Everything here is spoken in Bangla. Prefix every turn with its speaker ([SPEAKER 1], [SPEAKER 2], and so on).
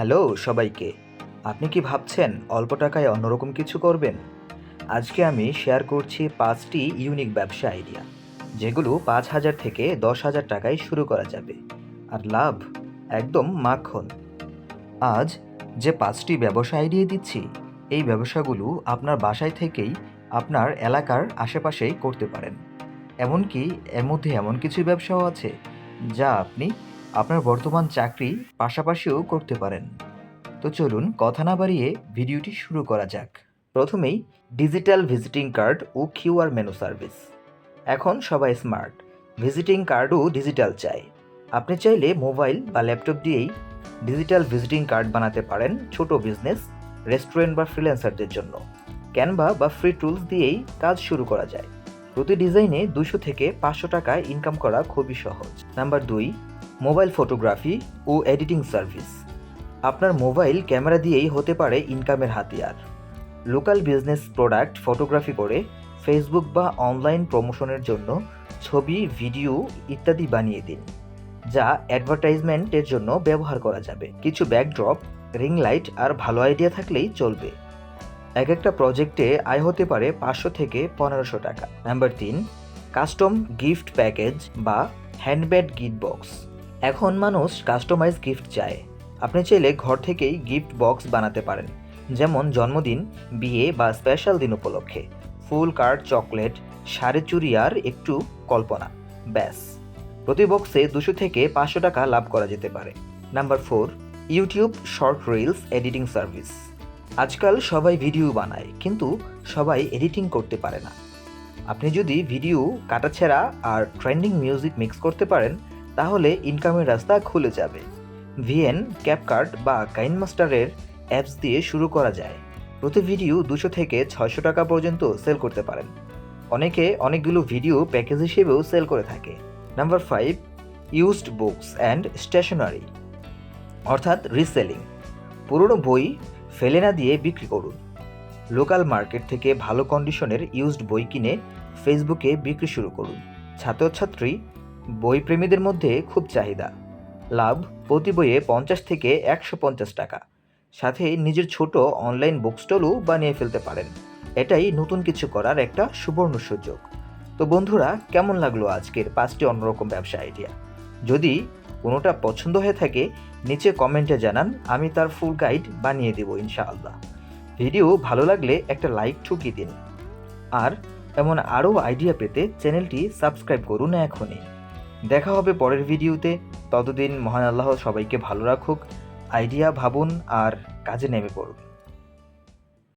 [SPEAKER 1] হ্যালো সবাইকে, আপনি কি ভাবছেন অল্প টাকায় অন্যরকম কিছু করবেন? আজকে আমি শেয়ার করছি পাঁচটি ইউনিক ব্যবসা আইডিয়া যেগুলো পাঁচ হাজার থেকে দশ হাজার টাকায় শুরু করা যাবে। আর লাভ একদম মাখন। আজ যে পাঁচটি ব্যবসা আইডিয়া দিচ্ছি, এই ব্যবসাগুলো আপনার বাসায় থেকেই আপনার এলাকার আশেপাশেই করতে পারেন। এমনকি এর মধ্যে এমন কিছু ব্যবসাও আছে, যা আপনি আপনার বর্তমান চাকরি পাশাপাশিও করতে পারেন। তো চলুন কথা না বাড়িয়ে ভিডিওটি শুরু করা যাক। প্রথমেই ডিজিটাল ভিজিটিং কার্ড ও কিউআর মেনু সার্ভিস। এখন সবাই স্মার্ট, ভিজিটিং কার্ডও ডিজিটাল চায় আপনি চাইলে মোবাইল বা ল্যাপটপ দিয়েই ডিজিটাল ভিজিটিং কার্ড বানাতে পারেন ছোট বিজনেস, রেস্টুরেন্ট বা ফ্রিল্যান্সারদের জন্য। ক্যানভা বা ফ্রি টুলস দিয়েই কাজ শুরু করা যায়। প্রতি ডিজাইনে দুশো থেকে পাঁচশো টাকায় ইনকাম করা খুবই সহজ। নাম্বার দুই মোবাইল ফটোগ্রাফি ও এডিটিং সার্ভিস। আপনার মোবাইল ক্যামেরা দিয়েই হতে পারে ইনকামের হাতিয়ার। লোকাল বিজনেস প্রোডাক্ট ফটোগ্রাফি করে ফেসবুক বা অনলাইন প্রমোশনের জন্য ছবি, ভিডিও ইত্যাদি বানিয়ে দিন, যা অ্যাডভার্টাইজমেন্টের জন্য ব্যবহার করা যাবে। কিছু ব্যাকড্রপ রিং লাইট আর ভালো আইডিয়া থাকলেই চলবে। এক একটা প্রজেক্টে আয় হতে পারে পাঁচশো থেকে পনেরোশো টাকা। নাম্বার তিন কাস্টম গিফট প্যাকেজ বা হ্যান্ডমেড গিফট বক্স এখন মানুষ কাস্টমাইজ গিফট চায়। আপনি চাইলে ঘর থেকেই গিফট বক্স বানাতে পারেন। যেমন জন্মদিন, বিয়ে বা স্পেশাল দিন উপলক্ষে। ফুল কার্ড চকলেট শাড়ি চুরি আর একটু কল্পনা। ব্যাস। প্রতি বক্সে দুশো থেকে পাঁচশো টাকা লাভ করা যেতে পারে। Number four YouTube short reels editing service আজকাল সবাই ভিডিও বানায়, কিন্তু সবাই এডিটিং করতে পারে না। আপনি যদি ভিডিও কাটাছেঁড়া আর ট্রেন্ডিং মিউজিক মিক্স করতে পারেন তাহলে ইনকামের রাস্তা খুলে যাবে। ভিএন ক্যাপকার্ট বা কাইনমাস্টারের অ্যাপস দিয়ে শুরু করা যায়। প্রতি ভিডিও দুশো থেকে ছয়শো টাকা পর্যন্ত সেল করতে পারেন। অনেকে অনেকগুলো ভিডিও প্যাকেজ হিসেবেও সেল করে থাকে। Number five used books and stationery অর্থাৎ রিসেলিং পুরনো বই ফেলে না দিয়ে বিক্রি করুন। লোকাল মার্কেট থেকে ভালো কন্ডিশনের ইউজড বই কিনে ফেসবুকে বিক্রি শুরু করুন। ছাত্রছাত্রী বই প্রেমীদের মধ্যে খুব চাহিদা। লাভ প্রতি বইয়ে পঞ্চাশ থেকে একশো পঞ্চাশ টাকা। সাথে নিজের ছোট অনলাইন বুক স্টলও বানিয়ে ফেলতে পারেন। এটাই নতুন কিছু করার একটা সুবর্ণ সুযোগ। তো বন্ধুরা, কেমন লাগল আজকের পাঁচটি অন্যরকম ব্যবসা আইডিয়া? যদি কোনোটা পছন্দ হয়ে থাকে, নিচে কমেন্টে জানান, আমি তার ফুল গাইড বানিয়ে দেবো ইনশাআল্লাহ। ভিডিও ভালো লাগলে একটা লাইক ঠুকিয়ে দিন। আর এমন আরও আইডিয়া পেতে চ্যানেলটি সাবস্ক্রাইব করুন এখনই। দেখা হবে পরের ভিডিওতে। ততদিন মহান আল্লাহ সবাইকে ভালো রাখুক। আইডিয়া, ভাবুন আর কাজে নেমে পড়ুন।